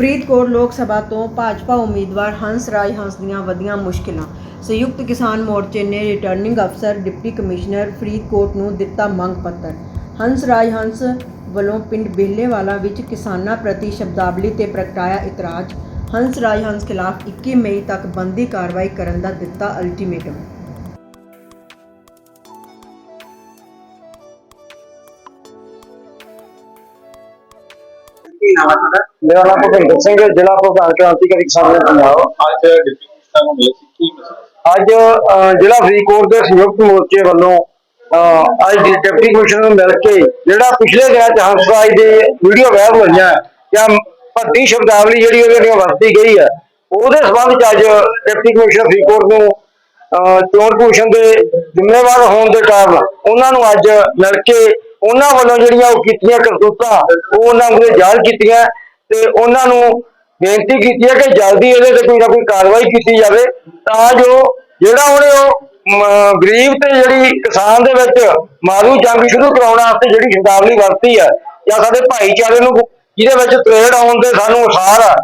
ਫਰੀਦਕੋਟ ਲੋਕ ਸਭਾ ਤੋਂ ਭਾਜਪਾ ਉਮੀਦਵਾਰ ਹੰਸ ਰਾਜ ਹੰਸ ਦੀਆਂ ਵਧੀਆਂ ਮੁਸ਼ਕਿਲਾਂ। ਸੰਯੁਕਤ ਕਿਸਾਨ ਮੋਰਚੇ ਨੇ ਰਿਟਰਨਿੰਗ ਅਫਸਰ ਡਿਪਟੀ ਕਮਿਸ਼ਨਰ ਫਰੀਦਕੋਟ ਨੂੰ ਦਿੱਤਾ ਮੰਗ ਪੱਤਰ। ਹੰਸ ਰਾਜ ਹੰਸ ਵੱਲੋਂ ਪਿੰਡ ਬੇਲੇਵਾਲਾ ਵਿੱਚ ਕਿਸਾਨਾਂ ਪ੍ਰਤੀ ਸ਼ਬਦਾਵਲੀ ਤੇ ਪ੍ਰਗਟਾਇਆ ਇਤਰਾਜ਼। ਹੰਸ ਰਾਜ ਹੰਸ ਖਿਲਾਫ 21 ਮਈ ਤੱਕ ਬੰਦੀ ਕਾਰਵਾਈ ਕਰਨ ਦਾ ਦਿੱਤਾ ਅਲਟੀਮੇਟਮ ਕੀ ਨਾਮ ਹੈ ਤੁਹਾਡਾ? ਮੇਰਾ ਨਾਮ ਭੁਪਿੰਦਰ ਸਿੰਘ ਹੈ ਜ਼ਿਲ੍ਹਾ ਪ੍ਰਧਾਨ ਕ੍ਰਾਂਤੀਕਾਰੀ ਕਿਸਾਨ ਪੰਜਾਬ ਅੱਜ ਡਿਪਟੀ ਕਮਿਸ਼ਨਰ ਨੂੰ ਮਿਲੇ ਸੀ ਕੀ ਮਸਲਾ? ਅੱਜ ਅਹ, ਜ਼ਿਲ੍ਹਾ ਫਰੀਦਕੋਟ ਦੇ ਸੰਯੁਕਤ ਮੋਰਚੇ ਵੱਲੋਂ ਅਹ, ਅੱਜ ਡੀ- ਡਿਪਟੀ ਕਮਿਸ਼ਨਰ ਨੂੰ ਮਿਲ ਕੇ ਜਿਹੜਾ ਪਿਛਲੇ ਦਿਨਾਂ ਚ ਹੰਸਰਾਜ ਦੀ ਵੀਡੀਓ ਵਾਇਰਲ ਹੋਈਆਂ ਜਾਂ ਭੱਟੀ ਸ਼ਬਦਾਵਲੀ ਜਿਹੜੀ ਉਹਦੇ ਨਾਲ ਵਰਤੀ ਗਈ ਹੈ ਉਹਦੇ ਸੰਬੰਧ ਚ ਅੱਜ ਡਿਪਟੀ ਕਮਿਸ਼ਨਰ ਫਰੀਦਕੋਟ ਨੂੰ ਅਹ, ਚੋਣ ਕਮਿਸ਼ਨ ਦੇ ਜ਼ਿੰਮੇਵਾਰ ਹੋਣ ਦੇ ਕਾਰਨ ਉਹਨਾਂ ਨੂੰ ਅੱਜ ਮਿਲ ਕੇ ਉਹਨਾਂ ਵੱਲੋਂ ਜਿਹੜੀਆਂ ਉਹ ਕੀਤੀਆਂ ਕਰਤੂਤਾਂ ਉਹ ਉਹਨਾਂ ਨੂੰ ਜਾਲ ਕੀਤੀਆਂ। ਤੇ ਉਹਨਾਂ ਨੂੰ ਬੇਨਤੀ ਕੀਤੀ ਹੈ ਕਿ ਜਲਦੀ ਇਹਦੇ ਤੇ ਕੋਈ ਨਾ ਕੋਈ ਕਾਰਵਾਈ ਕੀਤੀ ਜਾਵੇ, ਤਾਂ ਜੋ ਜਿਹੜਾ ਉਹਨੇ ਉਹ ਗਰੀਬ ਤੇ ਜਿਹੜੀ ਕਿਸਾਨ ਦੇ ਵਿੱਚ ਮਾਰੂ ਜੰਗ ਸ਼ੁਰੂ ਕਰਾਉਣ ਵਾਸਤੇ ਜਿਹੜੀ ਸ਼ਬਦਾਵਲੀ ਵਰਤੀ ਹੈ, ਜਾਂ ਸਾਡੇ ਭਾਈਚਾਰੇ ਨੂੰ ਜਿਹਦੇ ਵਿੱਚ ਤਰੇੜ ਆਉਣ ਦੇ ਸਾਨੂੰ ਅਸਾਰ ਆ,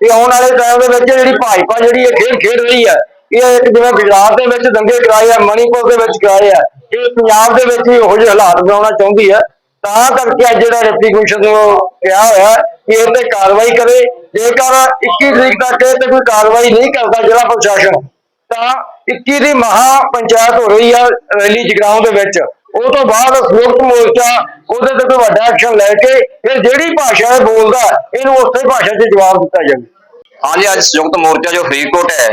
ਤੇ ਆਉਣ ਵਾਲੇ ਟਾਈਮ ਦੇ ਵਿੱਚ ਜਿਹੜੀ ਭਾਜਪਾ ਜਿਹੜੀ ਇਹ ਖੇਡ ਖੇਡ ਰਹੀ ਹੈ, ਇਹ ਇੱਕ ਜਿਵੇਂ ਗੁਜਰਾਤ ਦੇ ਵਿੱਚ ਦੰਗੇ ਕਰਾਏ ਆ, ਮਣੀਪੁਰ ਦੇ ਵਿੱਚ ਕਰਾਏ ਆ, ਇਹ ਪੰਜਾਬ ਦੇ ਵਿੱਚ ਵੀ ਉਹੋ ਜਿਹੇ ਹਾਲਾਤ ਬਣਾਉਣਾ ਚਾਹੁੰਦੀ ਹੈ, ਤਾਂ ਕਰਕੇ ਅੱਜ ਜਿਹੜਾ ਡਿਪਟੀ ਕਮਿਸ਼ਨ ਨੂੰ ਕਿਹਾ ਹੋਇਆ ਕਿ ਇਹ ਤੇ ਕਾਰਵਾਈ ਕਰੇ। ਜੇਕਰ 21 ਤਰੀਕ ਤੱਕ ਇਹ ਤੇ ਕੋਈ ਕਾਰਵਾਈ ਨਹੀਂ ਕਰਦਾ ਜ਼ਿਲ੍ਹਾ ਪ੍ਰਸ਼ਾਸਨ, ਤਾਂ 21 ਦੀ ਮਹਾ ਪੰਚਾਇਤ ਹੋ ਰਹੀ ਆ ਰੈਲੀ ਜਗਰਾਉਂ ਦੇ ਵਿੱਚ। ਉਹ ਤੋਂ ਬਾਅਦ ਸੰਯੁਕਤ ਮੋਰਚਾ ਉਹਦੇ ਤੇ ਕੋਈ ਵੱਡਾ ਐਕਸ਼ਨ ਲੈ ਕੇ ਇਹ ਜਿਹੜੀ ਭਾਸ਼ਾ ਇਹ ਬੋਲਦਾ, ਇਹਨੂੰ ਉਸੇ ਭਾਸ਼ਾ 'ਚ ਜਵਾਬ ਦਿੱਤਾ ਜਾਵੇ। ਹਾਂਜੀ, ਅੱਜ ਸੰਯੁਕਤ ਮੋਰਚਾ ਜੋ ਫਰੀਦਕੋਟ ਹੈ,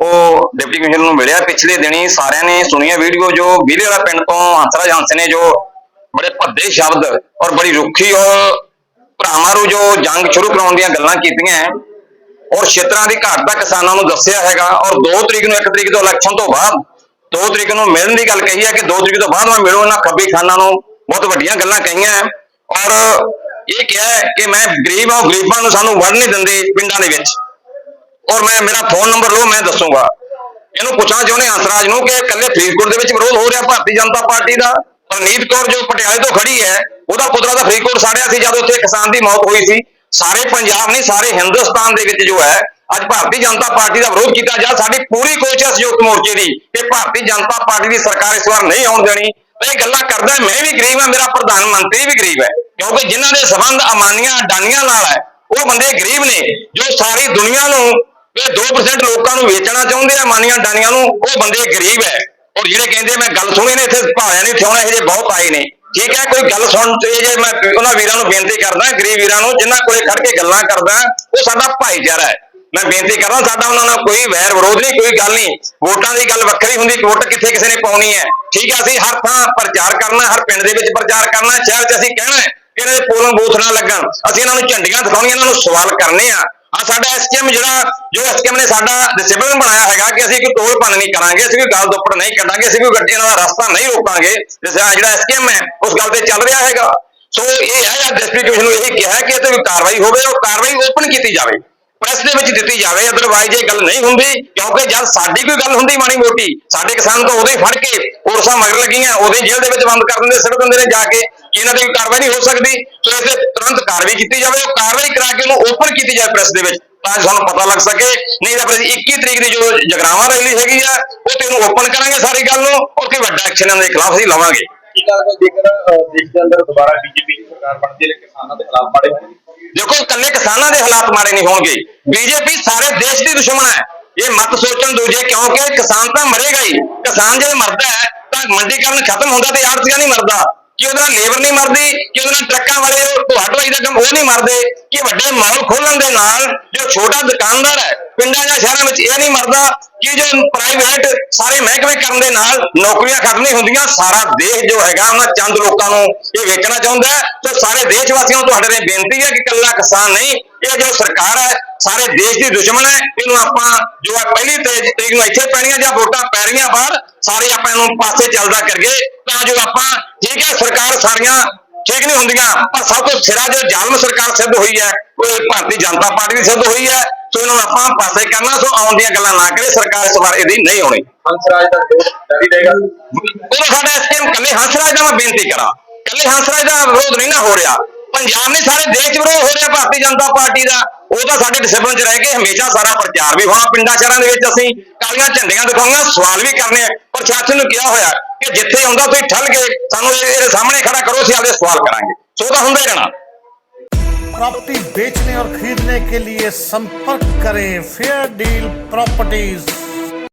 ਉਹ ਡਿਪਟੀ ਕਮਿਸ਼ਨਰ ਨੂੰ ਮਿਲਿਆ। ਪਿਛਲੇ ਦਿਨੀ ਸਾਰਿਆਂ ਨੇ ਸੁਣੀਆਂ ਵੀਡੀਓ ਜੋ ਵੀਰੇ ਵਾਲਾ ਪਿੰਡ ਤੋਂ ਹੰਸਰਾਜ ਹੰਸ ਨੇ ਜੋ ਬੜੇ ਭੱਦੇ ਸ਼ਬਦ ਔਰ ਬੜੀ ਰੁੱਖੀ ਔਰ ਭਰਾਵਾਂ ਨੂੰ ਜੋ ਜੰਗ ਸ਼ੁਰੂ ਕਰਾਉਣ ਦੀਆਂ ਗੱਲਾਂ ਕੀਤੀਆਂ ਹੈ, ਔਰ ਛੇਤਰਾਂ ਦੀ ਘਾਟ ਦਾ ਕਿਸਾਨਾਂ ਨੂੰ ਦੱਸਿਆ ਹੈਗਾ, ਔਰ 2 ਤਰੀਕ ਨੂੰ 1 ਤਰੀਕ ਤੋਂ ਇਲੈਕਸ਼ਨ ਤੋਂ ਬਾਅਦ 2 ਤਰੀਕ ਨੂੰ ਮਿਲਣ ਦੀ ਗੱਲ ਕਹੀ ਹੈ ਕਿ 2 ਤਰੀਕ ਤੋਂ ਬਾਅਦ ਮੈਂ ਮਿਲੋ ਇਹਨਾਂ ਖੱਬੀ ਖਾਨਾਂ ਨੂੰ, ਬਹੁਤ ਵੱਡੀਆਂ ਗੱਲਾਂ ਕਹੀਆਂ ਔਰ ਇਹ ਕਿਹਾ ਕਿ ਮੈਂ ਗਰੀਬ ਹਾਂ, ਗਰੀਬਾਂ ਨੂੰ ਸਾਨੂੰ ਵੜ ਨਹੀਂ ਦਿੰਦੇ ਪਿੰਡਾਂ ਦੇ ਵਿੱਚ। ਔਰ ਮੈਂ, ਮੇਰਾ ਫੋਨ ਨੰਬਰ ਲਓ, ਮੈਂ ਦੱਸੂਗਾ। ਇਹਨੂੰ ਪੁੱਛਣਾ ਚਾਹੁੰਦੇ ਹੰਸਰਾਜ ਨੂੰ ਕਿ ਇਕੱਲੇ ਫਰੀਦਕੋਟ ਦੇ ਵਿੱਚ ਵਿਰੋਧ ਹੋ ਰਿਹਾ, ਭਾਰਤੀ ਜਨਤਾ ਪਾਰਟੀ ਦਾ? ਪਰਨੀਤ ਕੌਰ ਜੋ ਪਟਿਆਲੇ ਤੋਂ ਖੜੀ ਹੈ, ਉਹਦਾ ਪੁੱਤਰਾ ਤਾਂ ਫਰੀਦਕੋਟ ਸਾੜਿਆ ਸੀ ਜਦੋਂ ਉੱਥੇ ਕਿਸਾਨ ਦੀ ਮੌਤ ਹੋਈ ਸੀ। ਸਾਰੇ ਪੰਜਾਬ ਨਹੀਂ, ਸਾਰੇ ਹਿੰਦੁਸਤਾਨ ਦੇ ਵਿੱਚ ਜੋ ਹੈ, ਅੱਜ ਭਾਰਤੀ ਜਨਤਾ ਪਾਰਟੀ ਦਾ ਵਿਰੋਧ ਕੀਤਾ ਜਾ, ਸਾਡੀ ਪੂਰੀ ਕੋਸ਼ਿਸ਼ ਹੈ ਸੰਯੁਕਤ ਮੋਰਚੇ ਦੀ ਕਿ ਭਾਰਤੀ ਜਨਤਾ ਪਾਰਟੀ ਦੀ ਸਰਕਾਰ ਇਸ ਵਾਰ ਨਹੀਂ ਆਉਣ ਦੇਣੀ। ਇਹ ਗੱਲਾਂ ਕਰਦਾ ਮੈਂ ਵੀ ਗਰੀਬ ਹਾਂ, ਮੇਰਾ ਪ੍ਰਧਾਨ ਮੰਤਰੀ ਵੀ ਗਰੀਬ ਹੈ, ਕਿਉਂਕਿ ਜਿਨ੍ਹਾਂ ਦੇ ਸਬੰਧ ਅਮਾਨੀਆਂ ਅਡਾਨੀਆਂ ਨਾਲ ਹੈ, ਉਹ ਬੰਦੇ ਗਰੀਬ ਨੇ, ਜੋ ਸਾਰੀ ਦੁਨੀਆ ਨੂੰ ਇਹ 2% ਲੋਕਾਂ ਨੂੰ ਵੇਚਣਾ ਚਾਹੁੰਦੇ ਆ ਮਾਨੀਆਂ ਡਾਨੀਆਂ ਨੂੰ, ਉਹ ਬੰਦੇ ਗਰੀਬ ਹੈ। ਔਰ ਜਿਹੜੇ ਕਹਿੰਦੇ ਮੈਂ ਗੱਲ ਸੁਣੀ ਨੇ ਇੱਥੇ ਭਾਲਿਆਂ ਨਹੀਂ ਥਿਉਣਾ ਇਹ ਜੇ ਬਹੁਤ ਆਏ ਨੇ। ਠੀਕ ਹੈ, ਕੋਈ ਗੱਲ ਸੁਣ ਤੇ ਜੇ ਮੈਂ ਉਹਨਾਂ ਵੀਰਾਂ ਨੂੰ ਬੇਨਤੀ ਕਰਦਾ, ਗਰੀਬ ਵੀਰਾਂ ਨੂੰ, ਜਿਨ੍ਹਾਂ ਕੋਲੇ ਖੜ ਕੇ ਗੱਲਾਂ ਕਰਦਾ, ਉਹ ਸਾਡਾ ਭਾਈਚਾਰਾ ਹੈ। ਮੈਂ ਬੇਨਤੀ ਕਰਦਾ, ਸਾਡਾ ਉਹਨਾਂ ਨਾਲ ਕੋਈ ਵੈਰ ਵਿਰੋਧ ਨਹੀਂ, ਕੋਈ ਗੱਲ ਨਹੀਂ। ਵੋਟਾਂ ਦੀ ਗੱਲ ਵੱਖਰੀ ਹੁੰਦੀ, ਵੋਟ ਕਿੱਥੇ ਕਿਸੇ ਨੇ ਪਾਉਣੀ ਹੈ। ਠੀਕ ਹੈ, ਅਸੀਂ ਹਰ ਥਾਂ ਪ੍ਰਚਾਰ ਕਰਨਾ, ਹਰ ਪਿੰਡ ਦੇ ਵਿੱਚ ਪ੍ਰਚਾਰ ਕਰਨਾ, ਸ਼ਹਿਰ 'ਚ ਅਸੀਂ ਕਹਿਣਾ ਕਿ ਇਹਨਾਂ ਦੇ ਪੋਲਿੰਗ ਬੂਥ ਨਾ ਲੱਗਣ। ਅਸੀਂ ਇਹਨਾਂ ਨੂੰ ਝੰਡੀਆਂ ਦਿਖਾਉਣੀਆਂ, ਇਹਨਾਂ ਨੂੰ ਸਵਾਲ ਕਰਨੇ ਆ। ਆ ਸਾਡਾ ਐਸਕੇਐਮ ਜਿਹੜਾ, ਜੋ ਐਸਕੇਐਮ ਨੇ ਸਾਡਾ ਡਿਸਪਲਿਨ ਬਣਾਇਆ ਹੈਗਾ ਕਿ ਅਸੀਂ ਕੋਈ ਟੋਲ ਭੰਨ ਨਹੀਂ ਕਰਾਂਗੇ, ਅਸੀਂ ਕੋਈ ਗੱਲ ਦੁੱਪੜ ਨਹੀਂ ਕੱਢਾਂਗੇ, ਅਸੀਂ ਕੋਈ ਗੱਡੀਆਂ ਦਾ ਰਸਤਾ ਨਹੀਂ ਰੋਕਾਂਗੇ, ਜਿਸ ਤਰ੍ਹਾਂ ਜਿਹੜਾ ਐਸਕੇਐਮ ਹੈ, ਉਸ ਗੱਲ ਤੇ ਚੱਲ ਰਿਹਾ ਹੈਗਾ। ਸੋ ਇਹ ਹੈ, ਜਾਂ ਡਿਸਟ੍ਰਿਕਟ ਨੂੰ ਇਹ ਕਿਹਾ ਕਿ ਇਹ ਤੇ ਕੋਈ ਕਾਰਵਾਈ ਹੋਵੇ ਉਹ ਕਾਰਵਾਈ ਓਪਨ ਕੀਤੀ ਜਾਵੇ। ਪ੍ਰੈਸ ਦੇ ਵਿੱਚ ਦਿੱਤੀ ਜਾਵੇ ਅਦਰਵਾਈਜ਼ ਇਹ ਗੱਲ ਨਹੀਂ ਹੁੰਦੀ, ਕਿਉਂਕਿ ਜਦ ਸਾਡੀ ਕੋਈ ਗੱਲ ਹੁੰਦੀ ਮਾੜੀ ਮੋਟੀ, ਸਾਡੇ ਕਿਸਾਨ ਤਾਂ ਉਦੋਂ ਹੀ ਫੜ ਕੇ ਕੋਰਸਾਂ ਮਗਰ ਲੱਗੀਆਂ, ਉਦੋਂ ਹੀ ਜੇਲ੍ਹ ਦੇ ਵਿੱਚ ਬੰਦ ਕਰ ਦਿੰਦੇ, ਸਿੱਟ ਦਿੰਦੇ ਨੇ ਜਾ ਕੇ। ਇਹਨਾਂ ਤੇ ਕਾਰਵਾਈ ਨਹੀਂ ਹੋ ਸਕਦੀ ਸੋ ਇਹ ਤੇ ਤੁਰੰਤ ਕਾਰਵਾਈ ਕੀਤੀ ਜਾਵੇ ਉਹ ਕਾਰਵਾਈ ਕਰਾ ਕੇ ਉਹਨੂੰ ਓਪਨ ਕੀਤੀ ਜਾਵੇ ਪ੍ਰੈਸ ਦੇ ਵਿੱਚ ਤਾਂ ਸਾਨੂੰ ਪਤਾ ਲੱਗ ਸਕੇ। ਨਹੀਂ ਤਾਂ ਫਿਰ ਅਸੀਂ 21 ਤਰੀਕ ਦੀ ਜੋ ਜਗਰਾਵਾਂ ਰੈਲੀ ਹੈਗੀ ਆ ਉਹ ਤੇ ਉਹਨੂੰ ਓਪਨ ਕਰਾਂਗੇ ਸਾਰੀ ਗੱਲ ਨੂੰ ਔਰ ਕੋਈ ਵੱਡਾ ਐਕਸ਼ਨ ਇਹਨਾਂ ਦੇ ਖਿਲਾਫ ਅਸੀਂ ਲਵਾਂਗੇ। ਦੇਖੋ ਇਕੱਲੇ ਕਿਸਾਨਾਂ ਦੇ ਹਾਲਾਤ ਮਾੜੇ ਨਹੀਂ ਹੋਣਗੇ। ਬੀਜੇਪੀ ਸਾਰੇ ਦੇਸ਼ ਦੀ ਦੁਸ਼ਮਣ ਹੈ। ਇਹ ਮਤ ਸੋਚਣ ਦੂਜੇ ਕਿਉਂਕਿ ਕਿਸਾਨ ਤਾਂ ਮਰੇਗਾ ਹੀ। ਕਿਸਾਨ ਜੇ ਮਰਦਾ ਹੈ ਤਾਂ ਮੰਡੀਕਰਨ ਖਤਮ ਹੁੰਦਾ ਤੇ ਆੜਤੀਆ ਨਹੀਂ ਮਰਦਾ। ਕਿ ਉਹਦੇ ਨਾਲ ਲੇਬਰ ਨਹੀਂ ਮਰਦੀ, ਕਿ ਉਹਦੇ ਨਾਲ ਟਰੱਕਾਂ ਵਾਲੇ ਢੋਆ ਢੋਆਈ ਦਾ ਕੰਮ ਉਹ ਨਹੀਂ ਮਰਦੇ, ਕਿ ਵੱਡੇ ਮਾਲ ਖੋਲਣ ਦੇ ਨਾਲ ਜੋ ਛੋਟਾ ਦੁਕਾਨਦਾਰ ਹੈ, ਪਿੰਡਾਂ ਜਾਂ ਸ਼ਹਿਰਾਂ ਵਿੱਚ ਇਹ ਨਹੀਂ ਮਰਦਾ ਕਿ ਜੋ ਪ੍ਰਾਈਵੇਟ ਸਾਰੇ ਮਹਿਕਮੇ ਕਰਨ ਦੇ ਨਾਲ ਨੌਕਰੀਆਂ ਖਤਮ ਨਹੀਂ ਹੁੰਦੀਆਂ, ਸਾਰਾ ਦੇਸ਼ ਜੋ ਹੈਗਾ ਉਹਨਾਂ ਚੰਦ ਲੋਕਾਂ ਨੂੰ ਇਹ ਵੇਚਣਾ ਚਾਹੁੰਦਾ ਹੈ। ਤੇ ਸਾਰੇ ਦੇਸ਼ ਵਾਸੀਆਂ ਨੂੰ ਤੁਹਾਡੇ ਲਈ ਬੇਨਤੀ ਹੈ ਕਿ ਇਕੱਲਾ ਕਿਸਾਨ ਨਹੀਂ, ਇਹ ਜੋ ਸਰਕਾਰ ਹੈ, ਸਾਰੇ ਦੇਸ਼ ਦੀ ਦੁਸ਼ਮਣ ਹੈ, ਇਹਨੂੰ ਆਪਾਂ ਜੋ ਆ ਪਹਿਲੀ ਤਰੀਕ ਤਰੀਕ ਨੂੰ ਇੱਥੇ ਪੈਣੀਆਂ ਜਾਂ ਵੋਟਾਂ ਪੈ ਰਹੀਆਂ ਬਾਹਰ ਸਾਰੇ ਆਪਾਂ ਇਹਨੂੰ ਪਾਸੇ ਚੱਲਦਾ ਕਰੀਏ ਤਾਂ ਜੋ ਆਪਾਂ ਠੀਕ ਹੈ ਸਰਕਾਰ ਸਾਰੀਆਂ ਠੀਕ ਨਹੀਂ ਹੁੰਦੀਆਂ ਪਰ ਸਭ ਤੋਂ ਸਿਰਾ ਜੋ ਜ਼ਾਲਮ ਸਰਕਾਰ ਸਿੱਧ ਹੋਈ ਹੈ ਉਹ ਭਾਰਤੀ ਜਨਤਾ ਪਾਰਟੀ ਦੀ ਸਿੱਧ ਹੋਈ ਹੈ ਸੋ ਇਹਨਾਂ ਨੂੰ ਆਪਾਂ ਪਾਸੇ ਕਰਨਾ ਸੋ ਆਉਣ ਦੀਆਂ ਗੱਲਾਂ ਨਾ ਕਰੇ ਸਰਕਾਰ ਇਸ ਵਾਰ ਇਹਦੀ ਨਹੀਂ ਆਉਣੀ। ਹੰਸਰਾਜ ਦਾ ਜਾਰੀ ਰਹੇਗਾ ਉਦੋਂ ਸਾਡਾ ਐਸਕੇਐਮ ਕੱਲੇ ਹੰਸਰਾਜ ਦਾ ਮੈਂ ਬੇਨਤੀ ਕਰਾਂ ਕੱਲੇ ਹੰਸਰਾਜ ਦਾ ਵਿਰੋਧ ਨਹੀਂ ਨਾ ਹੋ ਰਿਹਾ ਪੰਜਾਬ ਨੇ ਸਾਰੇ ਦੇਸ਼ ਵਿਰੋਧ ਹੋ ਰਿਹਾ ਭਾਰਤੀ ਜਨਤਾ ਪਾਰਟੀ ਦਾ। ਉਹ ਤਾਂ ਸਾਡੇ ਡਿਸਪਲਿਨ 'ਚ ਰਹਿ ਕੇ ਹਮੇਸ਼ਾ ਸਾਰਾ ਪ੍ਰਚਾਰ ਵੀ ਹੋਣਾ ਪਿੰਡਾਂ ਸ਼ਹਿਰਾਂ ਦੇ ਵਿੱਚ ਅਸੀਂ ਕਾਲੀਆਂ ਝੰਡੀਆਂ ਦਿਖਾਉਣੀਆਂ ਸਵਾਲ ਵੀ ਕਰਨੇ ਆ ਪ੍ਰਸ਼ਾਸਨ ਨੂੰ ਕਿਹਾ ਹੋਇਆ ਕਿ ਜਿੱਥੇ ਆਉਂਦਾ ਤੁਸੀਂ ਠੱਲ ਕੇ ਸਾਨੂੰ ਇਹ- ਇਹਦੇ ਸਾਹਮਣੇ ਖੜਾ ਕਰੋ ਅਸੀਂ ਆਪਦੇ ਸਵਾਲ ਕਰਾਂਗੇ ਸੋ ਉਹ ਤਾਂ ਹੁੰਦਾ ਹੀ ਰਹਿਣਾ प्रॉपर्टी बेचने और खरीदने के लिए संपर्क करें फेयर डील प्रॉपर्टीज